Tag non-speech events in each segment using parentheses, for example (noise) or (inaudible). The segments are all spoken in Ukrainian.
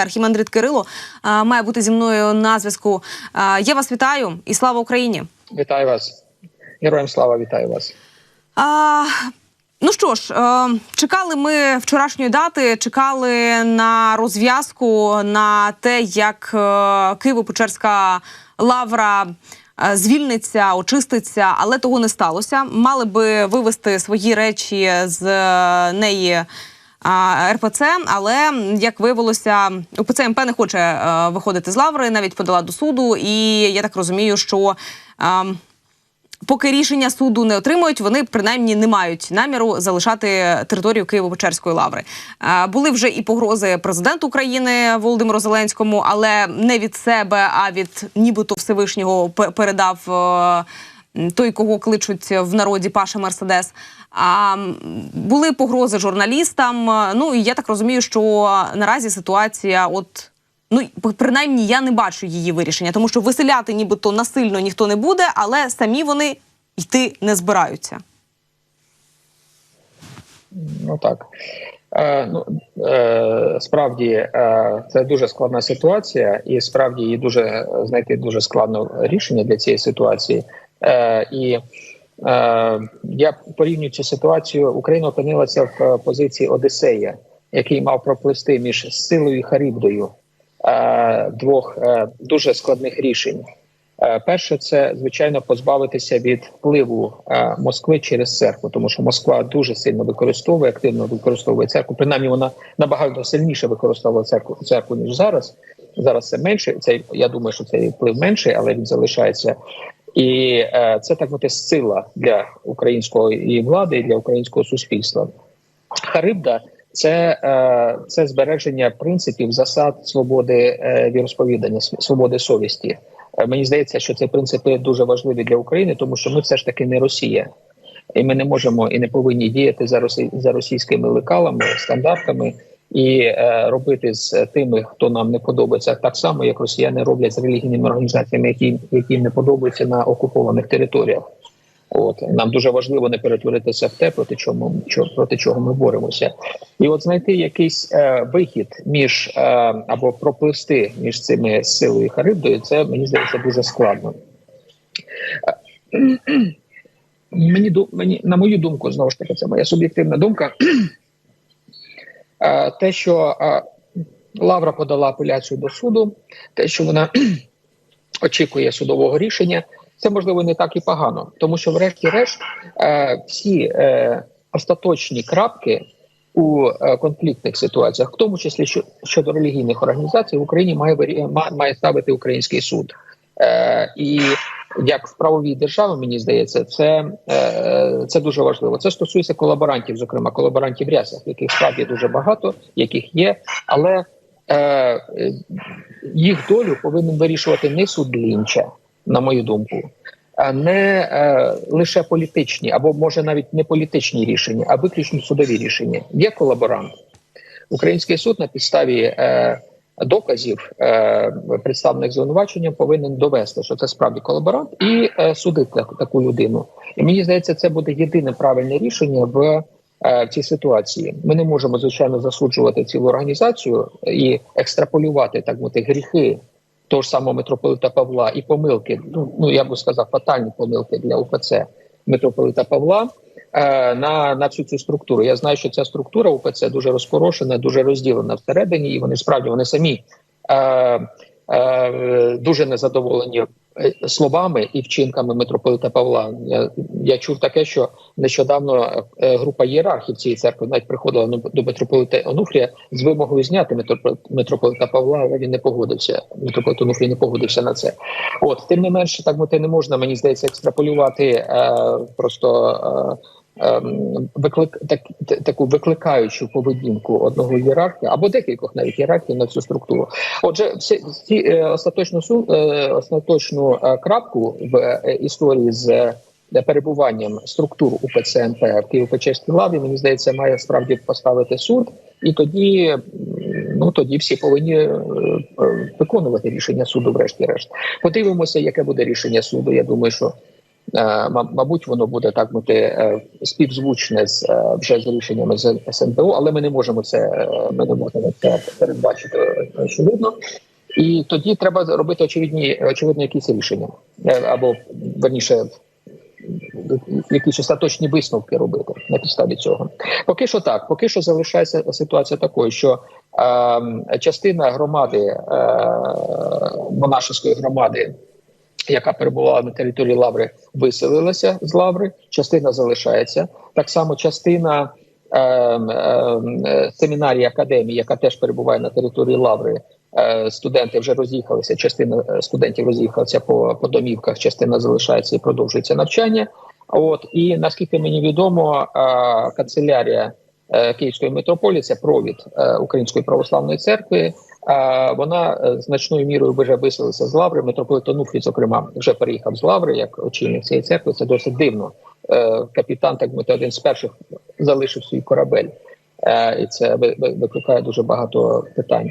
Архімандрит Кирило має бути зі мною на зв'язку. Я вас вітаю і слава Україні. Вітаю вас, героям слава, вітаю вас. А, ну що ж, е, чекали ми вчорашньої дати, чекали на розв'язку на те, як е, Києво-Печерська лавра. е, Звільниться, очиститься, але того не сталося. Мали би вивести свої речі з неї РПЦ, але як виявилося, УПЦ МП не хоче е, виходити з лаври, навіть подала до суду. І я так розумію, що е, Поки рішення суду не отримують, вони принаймні не мають наміру залишати територію Києво-Печерської лаври. Е, Були вже і погрози президенту України Володимиру Зеленському, але не від себе, а від нібито Всевишнього пе- передав е, той, кого кличуть в народі Паша Мерседес. А були погрози журналістам. Ну і я так розумію, що наразі ситуація, от Ну принаймні я не бачу її вирішення, тому що виселяти нібито насильно ніхто не буде, але самі вони йти не збираються. Ну так. Е, ну, е, справді е, це дуже складна ситуація, і справді її дуже е, знайти дуже складно рішення для цієї ситуації. Е, і е, я порівнюю цю ситуацію. Україна опинилася в е, позиції Одіссея, який мав проплисти між силою і Харибдою е, двох е, дуже складних рішень. Е, Перше, це звичайно позбавитися від впливу е, Москви через церкву, тому що Москва дуже сильно використовує, активно використовує церкву. Принаймні, вона набагато сильніше використовувала церкву церкву ніж зараз. Зараз це менше. Це я думаю, що цей вплив менший, але він залишається. І е, це так мовити сила для української влади і для українського суспільства. Харибда це, е, це збереження принципів засад свободи е, віросповідання, свободи совісті. Мені здається, що ці принципи дуже важливі для України, тому що ми все ж таки не Росія, і ми не можемо і не повинні діяти за росі... за російськими лекалами, стандартами і е, робити з тими, хто нам не подобається, так само як росіяни роблять з релігійними організаціями, які які не подобаються на окупованих територіях. От нам дуже важливо не перетворитися в те, проти чому чо- проти чого ми боремося, і от знайти якийсь е, вихід між е, або проплисти між цими силою Харибдою, це мені здається дуже складно. Е, (clears throat) Мені мені на мою думку, знову ж таки, це моя суб'єктивна думка. Е, Те, що е, Лавра подала апеляцію до суду, те, що вона (clears throat) очікує судового рішення, це можливо не так і погано, тому що, врешті-решт, е, всі остаточні крапки у конфліктних ситуаціях, в тому числі що, щодо релігійних організацій, в Україні має має ставити український суд. Е, і як в правовій державі, мені здається, це, е, це дуже важливо. Це стосується колаборантів, зокрема колаборантів рясах, яких справді дуже багато, яких є, але е, їх долю повинен вирішувати не суд Лінча, на мою думку, а не е, лише політичні, або може навіть не політичні рішення, а виключно судові рішення. Є колаборант. Український суд на підставі е, доказів, е, представлених звинуваченням, повинен довести, що це справді колаборант, і е, судити таку людину. І мені здається, це буде єдине правильне рішення в, е, в цій ситуації. Ми не можемо звичайно засуджувати цілу організацію і екстраполювати так мовити гріхи того ж самого митрополита Павла і помилки. Ну, ну я би сказав, фатальні помилки для УПЦ митрополита Павла на, на всю цю структуру. Я знаю, що ця структура УПЦ дуже розпорошена, дуже розділена всередині, і вони справді вони самі е, е, дуже незадоволені е, словами і вчинками митрополита Павла. Я, я чув таке, що нещодавно е, група ієрархів цієї церкви навіть приходила до митрополита Онуфрія з вимогою зняти митропо- митрополита Павла, але він не погодився. Митрополит Онуфрій не погодився на це. От тим не менше, так мовити, не можна, мені здається, екстраполювати е, просто. Е, виклик так, таку викликаючу поведінку одного ієрарха або декількох навіть ієрархів на цю структуру. Отже, всі ці е, остаточну су е, остаточну е, крапку в історії з перебуванням структур УПЦ МП в Києво-Печерській лаві, мені здається, має справді поставити суд, і тоді ну тоді всі повинні виконувати рішення суду, врешті-решт. Подивимося, яке буде рішення суду. Я думаю, що Мабуть, воно буде так бути е, співзвучне з е, вже з рішеннями з СНБО, але ми не можемо це е, ми не можемо це передбачити е, очевидно. І тоді треба робити очевидні очевидно якісь рішення Е, або верніше якісь остаточні висновки робити на підставі цього. Поки що так, поки що залишається ситуація такою, що е, частина громади е, монашеської громади яка перебувала на території Лаври, виселилася з Лаври, частина залишається. Так само частина е, е, семінарії академії, яка теж перебуває на території Лаври. е, Студенти вже роз'їхалися. Частина е, студентів роз'їхалася по, по домівках, частина залишається і продовжується навчання. От і наскільки мені відомо, е, канцелярія Київської митрополії, це провід Української православної церкви. Вона е, значною мірою вже виселилася з лаври. Митрополит Онуфрій, зокрема, вже переїхав з лаври як очільник цієї церкви. Це досить дивно. Е, Капітан, так мовити, один з перших залишив свій корабель. Е, І це ви- ви- викликає дуже багато питань.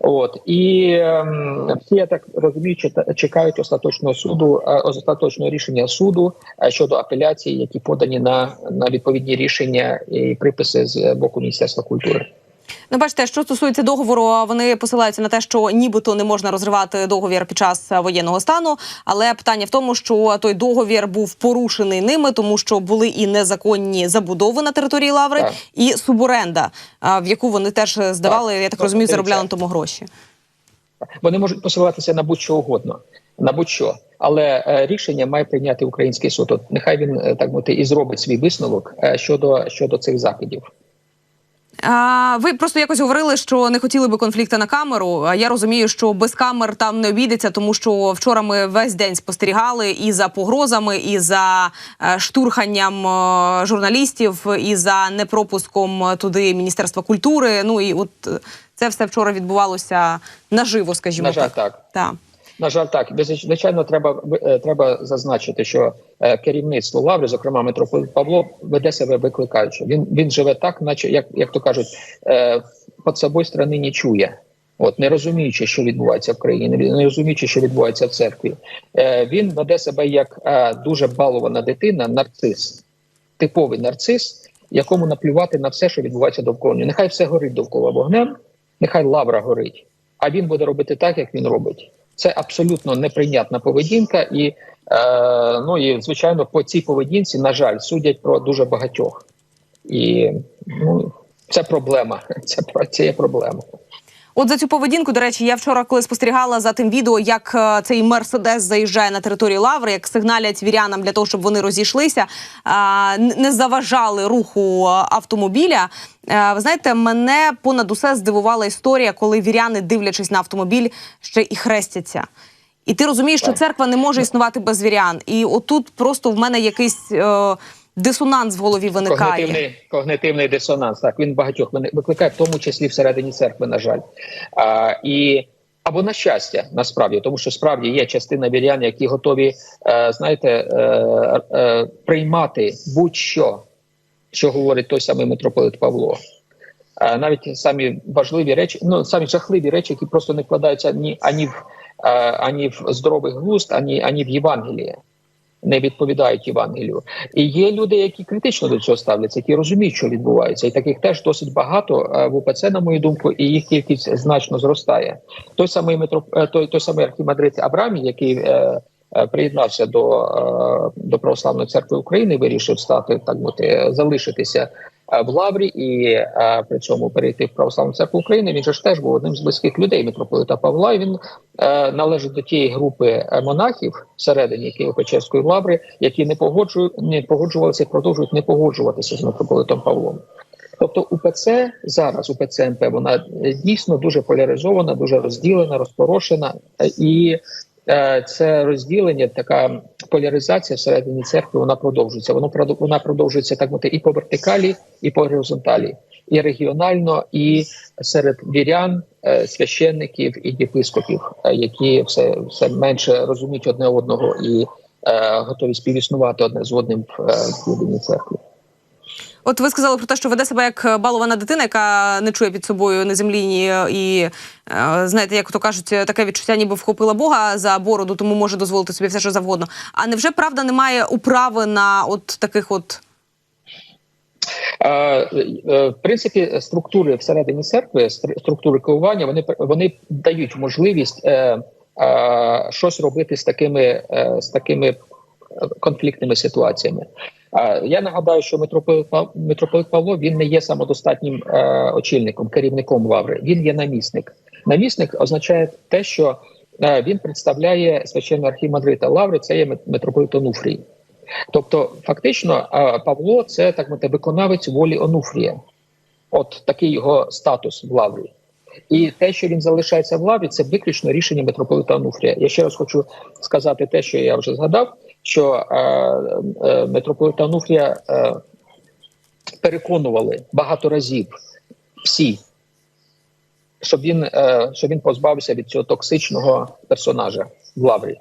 От і ем, всі я так розумію, чекають остаточного суду, остаточного рішення суду щодо апеляції, які подані на, на відповідні рішення і приписи з боку Міністерства культури. Ну, бачите, що стосується договору, вони посилаються на те, що нібито не можна розривати договір під час воєнного стану. Але питання в тому, що той договір був порушений ними, тому що були і незаконні забудови на території Лаври, Так. і суборенда, в яку вони теж здавали, Так. я так розумію, заробляли на тому гроші. Вони можуть посилатися на будь-що угодно, на будь-що. Але е, рішення має прийняти український суд. От нехай він е, так мовити і зробить свій висновок е, щодо щодо цих закидів. А, ви просто якось говорили, що не хотіли би конфлікту на камеру. А я розумію, що без камер там не обійдеться, тому що вчора ми весь день спостерігали і за погрозами, і за е, штурханням е, журналістів, і за непропуском туди Міністерства культури. Ну і от е, це все вчора відбувалося наживо, скажімо На жаль, так. так. Так. На жаль, так звичайно, треба е, треба зазначити, що е, керівництво лаври, зокрема митрополит Павло, веде себе викликаючи. Він він живе так, наче як, як то кажуть, е, під собою сторони не чує. От не розуміючи, що відбувається в країні, не розуміючи, що відбувається в церкві, е, він веде себе як е, дуже балована дитина, нарцис, типовий нарцис, якому наплювати на все, що відбувається довкола. Нехай все горить довкола вогнем, нехай лавра горить, а він буде робити так, як він робить. Це абсолютно неприйнятна поведінка, і е, ну і звичайно, по цій поведінці, на жаль, судять про дуже багатьох, і ну це проблема. (laughs) Це про- це є проблема. От за цю поведінку, до речі, я вчора, коли спостерігала за тим відео, як е, цей мерседес заїжджає на територію лаври, як сигналять вірянам для того, щоб вони розійшлися, не заважали руху автомобіля. Е, Ви знаєте, мене понад усе здивувала історія, коли віряни, дивлячись на автомобіль, ще і хрестяться. І ти розумієш, що церква не може існувати без вірян. І отут просто в мене якийсь е, дисонанс в голові виникає. Когнитивний, когнитивний дисонанс. Так він багатьох викликає, в тому числі всередині церкви, на жаль. А, і або на щастя, насправді, тому що справді є частина вірян, які готові, е, знаєте, е, е, приймати будь-що, що говорить той самий митрополит Павло. Е, навіть самі важливі речі, ну самі жахливі речі, які просто не вкладаються ні ані в е, ані в здоровий глузд, ані ані в Євангеліє. Не відповідають Євангелію. І є люди, які критично до цього ставляться, які розуміють, що відбувається, і таких теж досить багато е, в УПЦ, на мою думку, і їх кількість значно зростає. Той самий метро, е, той, той самий архімандрит Абрамі, який е, приєднався до, е, до православної церкви України, вирішив стати так мовити, залишитися е, в лаврі і е, при цьому перейти в православну церкву України. Він же ж теж був одним з близьких людей митрополита Павла. І він е, належить до тієї групи е, монахів всередині Києво-Печерської лаври, які не погоджують, не погоджувалися продовжують не погоджуватися з митрополитом Павлом. Тобто УПЦ зараз, УПЦ МП, вона е, дійсно дуже поляризована, дуже розділена, розпорошена, е, і е, це розділення, така поляризація всередині церкви, вона продовжується. Воно вона продовжується так мовити і по вертикалі, і по горизонталі, і регіонально, і серед вірян, е, священників і єпископів, е, які все, все менше розуміють одне одного і е, готові співіснувати одне з одним е, в єдиній церкві. От ви сказали про те, що веде себе як балована дитина, яка не чує під собою на землі ні, і е, знаєте, як то кажуть, таке відчуття, ніби вхопила Бога за бороду, тому може дозволити собі все, що завгодно. А невже правда немає управи на от таких от Е, е, В принципі, структури всередині церкви, стр- структури керування, вони вони дають можливість е, е, щось робити з такими е, з такими е, конфліктними ситуаціями. Я нагадаю, що митрополит Пав- Павло він не є самодостатнім е, очільником, керівником лаври. Він є намісник. Намісник означає те, що е, він представляє священного архімандрита лаври. Це є митрополит Онуфрій. Тобто, фактично, е, Павло це так мовити, виконавець волі Онуфрія. От такий його статус в лаврі. І те, що він залишається в лаврі, це виключно рішення митрополита Онуфрія. Я ще раз хочу сказати те, що я вже згадав, що е, е, митрополита Онуфрія е, переконували багато разів всі, щоб він, щоб він позбавився від цього токсичного персонажа в лаврі.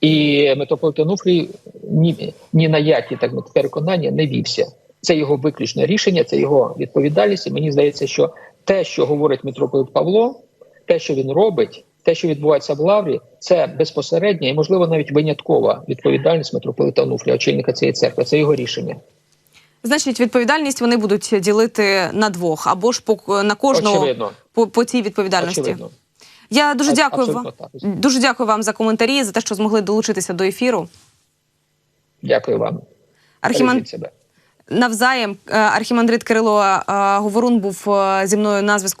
І митрополит Онуфрій ні, ні на які так переконання не вівся. Це його виключне рішення, це його відповідальність. І мені здається, що те, що говорить митрополит Павло, те, що він робить, те, що відбувається в лаврі, це безпосередня і, можливо, навіть виняткова відповідальність митрополита Онуфрія, очільника цієї церкви. Це його рішення. значить відповідальність вони будуть ділити на двох або ж по на кожного Очевидно. по, по цій відповідальності. Очевидно. Я дуже А- дякую вам. так. Дуже дякую вам за коментарі, за те, що змогли долучитися до ефіру. Дякую вам. Архіман... Навзаєм е, архімандрит Кирило е, Говорун був е, зі мною на зв'язку.